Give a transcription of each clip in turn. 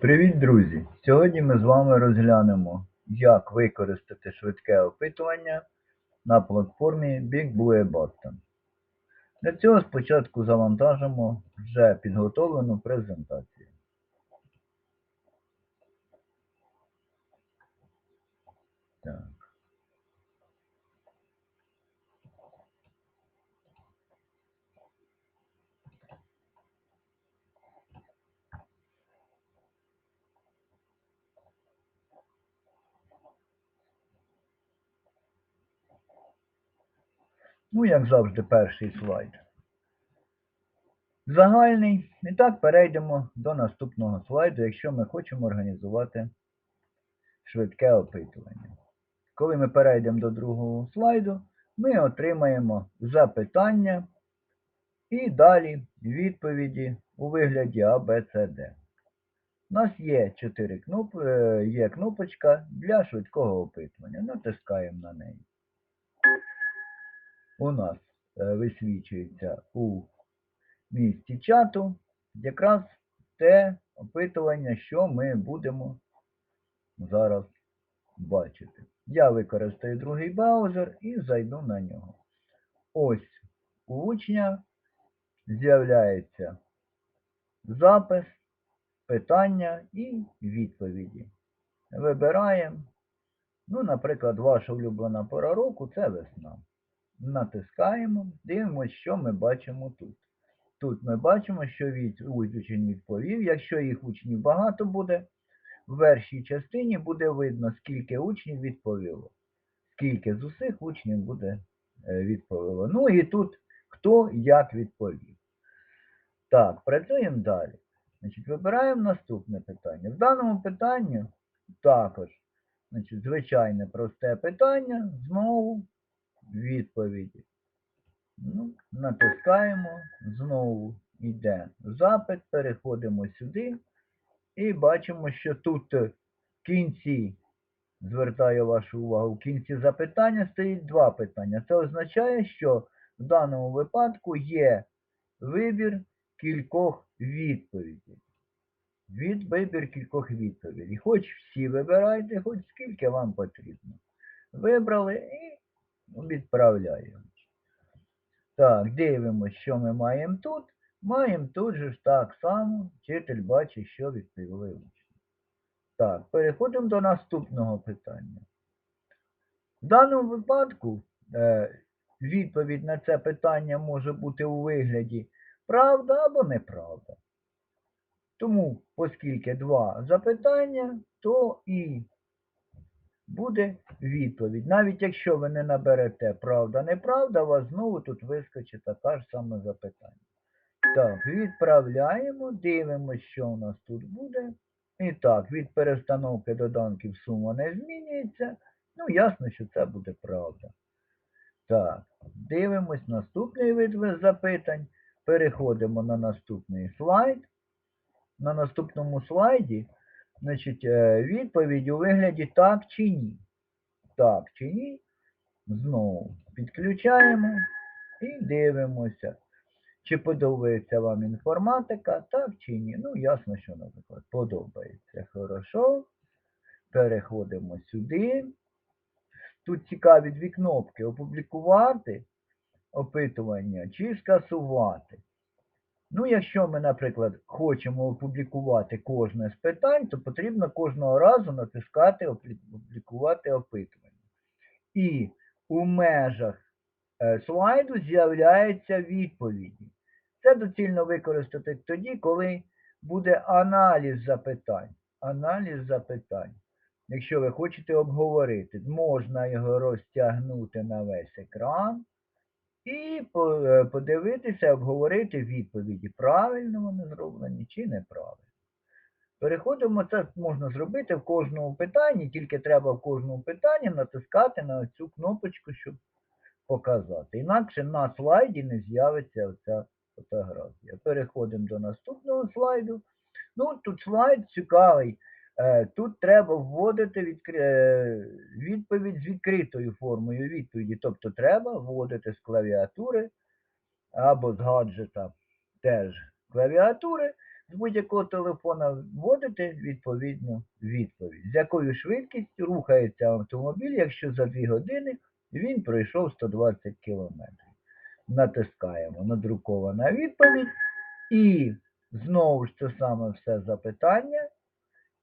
Привіт, друзі! Сьогодні ми з вами розглянемо, як використати швидке опитування на платформі BigBlueButton. Для цього спочатку завантажимо вже підготовлену презентацію. Так. Ну, як завжди, перший слайд. Загальний. І так перейдемо до наступного слайду, якщо ми хочемо організувати швидке опитування. Коли ми перейдемо до другого слайду, ми отримаємо запитання і далі відповіді у вигляді А, Б, С, Д. У нас є 4 кноп... е, є кнопочка для швидкого опитування. Натискаємо на неї. У нас е, висвічується у місці чату якраз те опитування, що ми будемо зараз бачити. Я використаю другий браузер і зайду на нього. Ось у учня з'являється запис, питання і відповіді. Вибираємо, ну, наприклад, ваша улюблена пора року це весна. Натискаємо, дивимося, що ми бачимо тут. Тут ми бачимо, що від учень відповів. Якщо їх учнів багато буде, в верхній частині буде видно, скільки учнів відповіло. Скільки з усіх учнів буде е, відповіло. Ну і тут хто як відповів. Так, працюємо далі. Значить, вибираємо наступне питання. В даному питанні також значить, звичайне просте питання, знову відповіді. Ну, натискаємо, знову йде запит, переходимо сюди і бачимо, що тут в кінці, звертаю вашу увагу, в кінці запитання стоїть два питання. Це означає, що в даному випадку є вибір кількох відповідей. Від вибір кількох відповідей. Хоч всі вибирайте, хоч скільки вам потрібно. Вибрали і відправляємо. Так, дивимося, що ми маємо тут. Маємо тут же ж так само, вчитель бачить, що відповіли учні. Так, переходимо до наступного питання. В даному випадку е, відповідь на це питання може бути у вигляді правда або неправда. Тому, оскільки два запитання, то і буде відповідь. Навіть якщо ви не наберете правда, неправда, у вас знову тут вискочить така ж саме запитання. Так, відправляємо, дивимося, що у нас тут буде. І так, від перестановки доданків сума не змінюється. Ну, ясно, що це буде правда. Так, дивимось наступний вид запитань. Переходимо на наступний слайд. На наступному слайді Значить, е, відповідь у вигляді так чи ні. Так чи ні. Знову підключаємо і дивимося, чи подобається вам інформатика, так чи ні. Ну, ясно, що, наприклад, подобається. Хорошо. Переходимо сюди. Тут цікаві дві кнопки опублікувати опитування чи скасувати. Ну, якщо ми, наприклад, хочемо опублікувати кожне з питань, то потрібно кожного разу натискати опублікувати опитування. І у межах е, слайду з'являються відповіді. Це доцільно використати тоді, коли буде аналіз запитань. Аналіз запитань. Якщо ви хочете обговорити, можна його розтягнути на весь екран. І е, подивитися, обговорити відповіді, правильно вони зроблені чи неправильно. Переходимо, це можна зробити в кожному питанні, тільки треба в кожному питанні натискати на цю кнопочку, щоб показати. Інакше на слайді не з'явиться оця фотографія. Переходимо до наступного слайду. Ну, тут слайд цікавий. Е, тут треба вводити. Е, відповідь з відкритою формою відповіді. Тобто треба вводити з клавіатури або з гаджета теж клавіатури з будь-якого телефона вводите відповідну відповідь. З якою швидкістю рухається автомобіль, якщо за 2 години він пройшов 120 км. Натискаємо надрукована відповідь і знову ж це саме все запитання.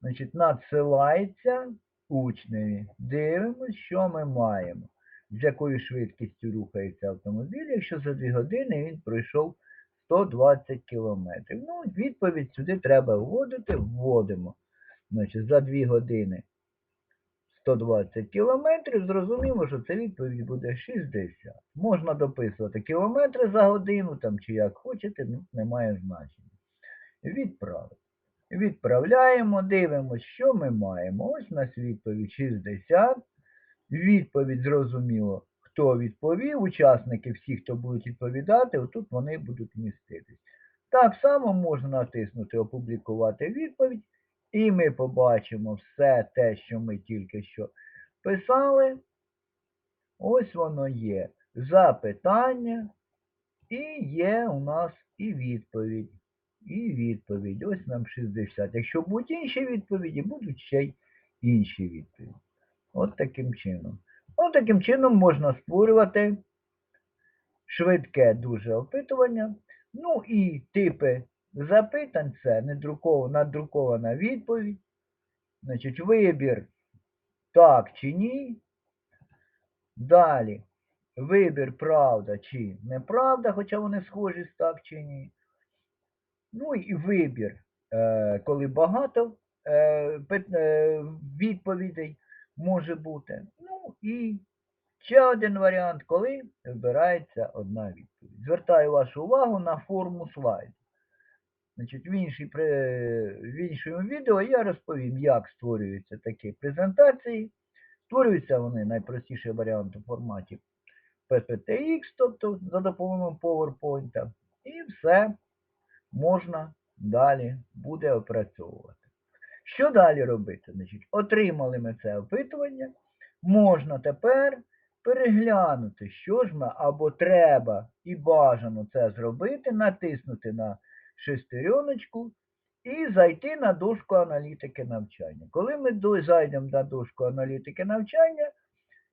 Значить, надсилається учневі. Дивимось, що ми маємо. З якою швидкістю рухається автомобіль, якщо за 2 години він пройшов 120 кілометрів. Ну, відповідь сюди треба вводити, вводимо. Значить, за 2 години 120 кілометрів, зрозуміло, що це відповідь буде 60. Можна дописувати кілометри за годину, там, чи як хочете, ну, немає значення. Відправити. Відправляємо, дивимося, що ми маємо. Ось у нас відповідь 60. Відповідь зрозуміло, хто відповів. Учасники, всі, хто будуть відповідати, отут вони будуть міститись. Так само можна натиснути Опублікувати відповідь, і ми побачимо все те, що ми тільки що писали. Ось воно є. Запитання, і є у нас і відповідь. І відповідь. Ось нам 60. Якщо будуть інші відповіді, будуть ще й інші відповіді. От таким чином. От таким чином можна створювати швидке дуже опитування. Ну і типи запитань це недрукована, надрукована відповідь. Значить, вибір так чи ні. Далі вибір правда чи неправда, хоча вони схожі з так чи ні. Ну і вибір, е, коли багато е, е, відповідей може бути. Ну і ще один варіант, коли вибирається одна відповідь. Звертаю вашу увагу на форму слайду. Значить, в, іншій, в іншому відео я розповім, як створюються такі презентації. Створюються вони найпростіший варіант у форматі PPTX, тобто за допомогою PowerPoint. І все можна далі буде опрацьовувати. Що далі робити? Значить, отримали ми це опитування, можна тепер переглянути, що ж ми або треба і бажано це зробити, натиснути на шестереночку і зайти на дошку аналітики навчання. Коли ми зайдемо на дошку аналітики навчання,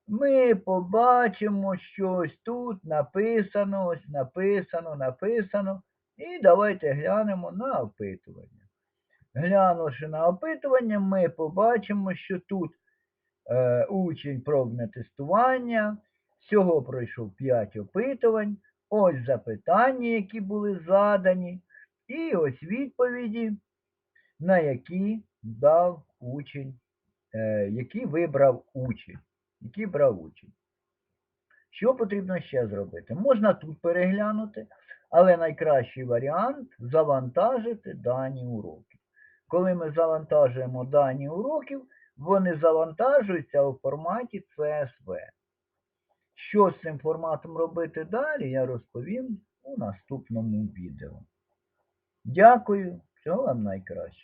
ми побачимо щось тут написано, ось написано, написано. І давайте глянемо на опитування. Глянувши на опитування, ми побачимо, що тут е, учень пробне тестування, всього пройшов 5 опитувань, ось запитання, які були задані, і ось відповіді, на які дав учень, е, які вибрав учень, які брав учень. Що потрібно ще зробити? Можна тут переглянути, але найкращий варіант завантажити дані уроків. Коли ми завантажуємо дані уроків, вони завантажуються у форматі CSV. Що з цим форматом робити далі, я розповім у наступному відео. Дякую, всього вам найкращого.